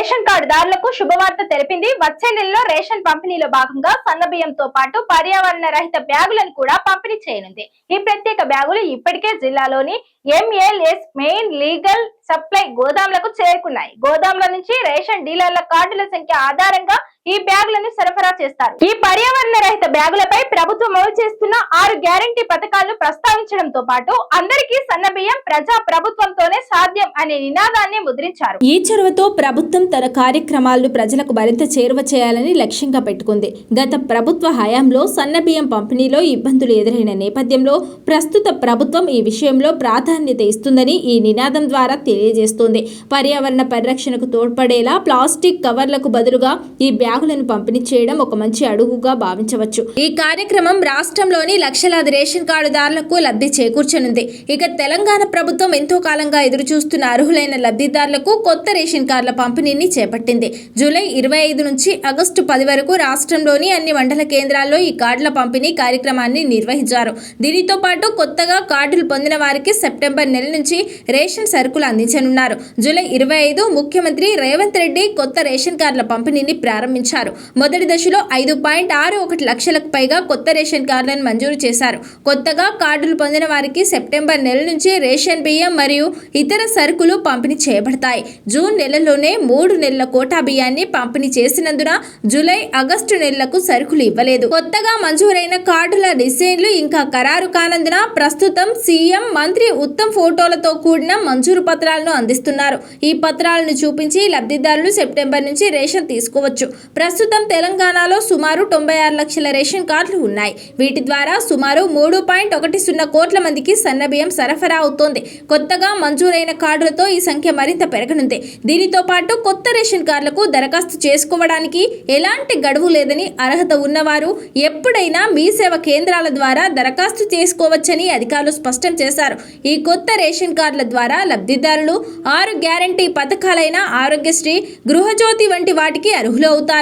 Ration కార్డుదారులకు శుభవార్త తెలిపింది. వచ్చే నెలలో రేషన్ పంపిణీలో భాగంగా సన్నబియ్యంతో పాటు పర్యావరణ రహిత బ్యాగులను కూడా పంపిణీ చేయనుంది. ఈ ప్రత్యేక బ్యాగులు ఇప్పటికే జిల్లాలోని ఎంఎల్ఎస్ మెయిన్ లీగల్ సప్లై గోదాంలకు చేరుకున్నాయి. గోదాంల నుంచి రేషన్ డీలర్ల కార్డుల సంఖ్య ఆధారంగా ఈ బ్యాగులను సరఫరా చేస్తారు. ఈ పర్యావరణ రహిత బ్యాగులపై ప్రభుత్వం అమలు చేస్తున్న ఆరు గ్యారంటీ పథకాలను ప్రస్తావించడంతో పాటు అందరికీ సన్న బియ్యం ప్రజా ప్రభుత్వంతోనే సాధ్యం అనే నినాదాన్ని ముద్రించారు. ఈ చొరవతో ప్రభుత్వం తన కార్యక్రమాలను ప్రజలకు మరింత చేరువ చేయాలని లక్ష్యంగా పెట్టుకుంది. గత ప్రభుత్వ హయాంలో సన్నబియ్యం పంపిణీలో ఇబ్బందులు ఎదురైన నేపథ్యంలో ప్రస్తుత ప్రభుత్వం ఈ విషయంలో ప్రాధాన్యత ఇస్తుందని ఈ నినాదం ద్వారా తెలియజేస్తోంది. పర్యావరణ పరిరక్షణకు తోడ్పడేలా ప్లాస్టిక్ కవర్లకు బదులుగా ఈ బ్యాగ్ బ్యాగులను పంపిణీ చేయడం ఒక మంచి అడుగుగా భావించవచ్చు. ఈ కార్యక్రమం రాష్ట్రంలోని లక్షలాది రేషన్ కార్డుదారులకు లబ్ధి చేకూర్చనుంది. ఇక తెలంగాణ ప్రభుత్వం ఎంతో కాలంగా ఎదురు చూస్తున్న అర్హులైన లబ్ధిదారులకు కొత్త రేషన్ కార్డుల పంపిణీని చేపట్టింది. జూలై ఇరవై ఐదు నుంచి ఆగస్టు పది వరకు రాష్ట్రంలోని అన్ని మండల కేంద్రాల్లో ఈ కార్డుల పంపిణీ కార్యక్రమాన్ని నిర్వహించారు. దీనితో పాటు కొత్తగా కార్డులు పొందిన వారికి సెప్టెంబర్ నెల నుంచి రేషన్ సరుకులు అందించనున్నారు. జూలై ఇరవై ఐదు ముఖ్యమంత్రి రేవంత్ రెడ్డి కొత్త రేషన్ కార్డుల పంపిణీని ప్రారంభించారు ప్రారంభించారు. మొదటి దశలో ఐదు పాయింట్ ఆరు ఒకటి లక్షలకు పైగా కొత్త రేషన్ కార్డులను మంజూరు చేశారు. కొత్తగా కార్డులు పొందిన వారికి సెప్టెంబర్ నెల నుంచి రేషన్ బియ్యం మరియు ఇతర సరుకులు పంపిణీ చేయబడతాయి. జూన్ నెలలోనే మూడు నెలల కోటా బియ్యాన్ని పంపిణీ చేసినందున జూలై ఆగస్టు నెలలకు సరుకులు ఇవ్వలేదు. కొత్తగా మంజూరైన కార్డుల డిజైన్లు ఇంకా ఖరారు కానందున ప్రస్తుతం సీఎం మంత్రి ఉత్తమ్ ఫోటోలతో కూడిన మంజూరు పత్రాలను అందిస్తున్నారు. ఈ పత్రాలను చూపించి లబ్ధిదారులు సెప్టెంబర్ నుంచి రేషన్ తీసుకోవచ్చు. ప్రస్తుతం తెలంగాణలో సుమారు తొంభై ఆరు లక్షల రేషన్ కార్డులు ఉన్నాయి. వీటి ద్వారా సుమారు మూడు పాయింట్ ఒకటి సున్నా కోట్ల మందికి సన్నబియ్యం సరఫరా అవుతోంది. కొత్తగా మంజూరైన కార్డులతో ఈ సంఖ్య మరింత పెరగనుంది. దీనితో పాటు కొత్త రేషన్ కార్డులకు దరఖాస్తు చేసుకోవడానికి ఎలాంటి గడువు లేదని అర్హత ఉన్నవారు ఎప్పుడైనా మీ సేవ కేంద్రాల ద్వారా దరఖాస్తు చేసుకోవచ్చని అధికారులు స్పష్టం చేశారు. ఈ కొత్త రేషన్ కార్డుల ద్వారా లబ్ధిదారులు ఆరు గ్యారంటీ పథకాలైన ఆరోగ్యశ్రీ గృహజ్యోతి వంటి వాటికి అర్హులు అవుతారు.